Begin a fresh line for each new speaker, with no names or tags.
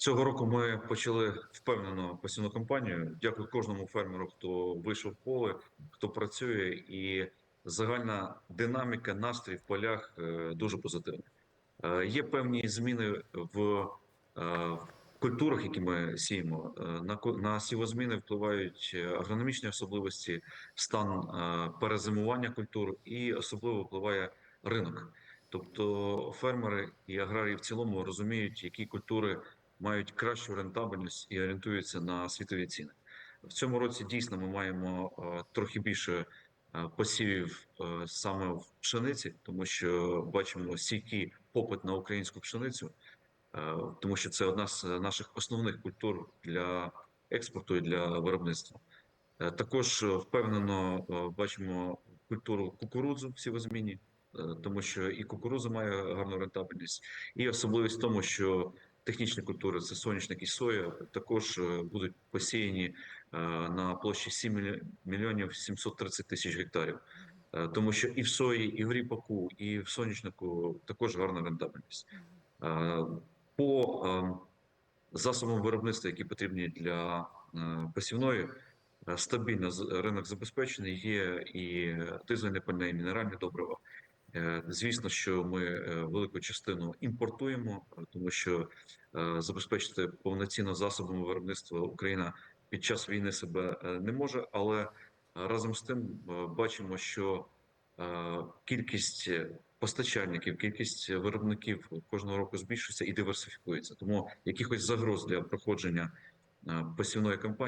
Цього року ми почали впевнено посівну кампанію. Дякую кожному фермеру, хто вийшов в поле, хто працює, і загальна динаміка, настрій в полях е, дуже позитивна. Е, Є певні зміни в е, культурах, які ми сіємо. На сівозміни впливають агрономічні особливості, стан перезимування культур, і особливо впливає ринок. Тобто фермери і аграрії в цілому розуміють, які культури мають кращу рентабельність і орієнтуються на світові ціни. В цьому році дійсно ми маємо е, трохи більше е, посівів е, саме в пшениці, тому що бачимо стійкий попит на українську пшеницю, тому що це одна з наших основних культур для експорту і для виробництва. Також впевнено бачимо культуру кукурудзу в сівозміні, тому що і кукурудза має гарну рентабельність, і особливість в тому, що технічні культури це соняшник і соя, також е, будуть посіяні е, на площі 7 мільйо- мільйонів 730 тисяч гектарів. Е, Тому що і в сої, і в ріпаку, і в соняшнику також гарна рентабельність. По е, засобам виробництва, які потрібні для посівної, стабільно ринок забезпечений. Є і дизельне пальне, і мінеральне добриво. Е, Звісно, що ми е, велику частину імпортуємо, тому що е, забезпечити повноцінно засобами виробництва Україна під час війни себе не може, але разом з тим бачимо, що кількість постачальників, кількість виробників кожного року збільшується і диверсифікується. Тому якихось загроз для проходження посівної кампанії.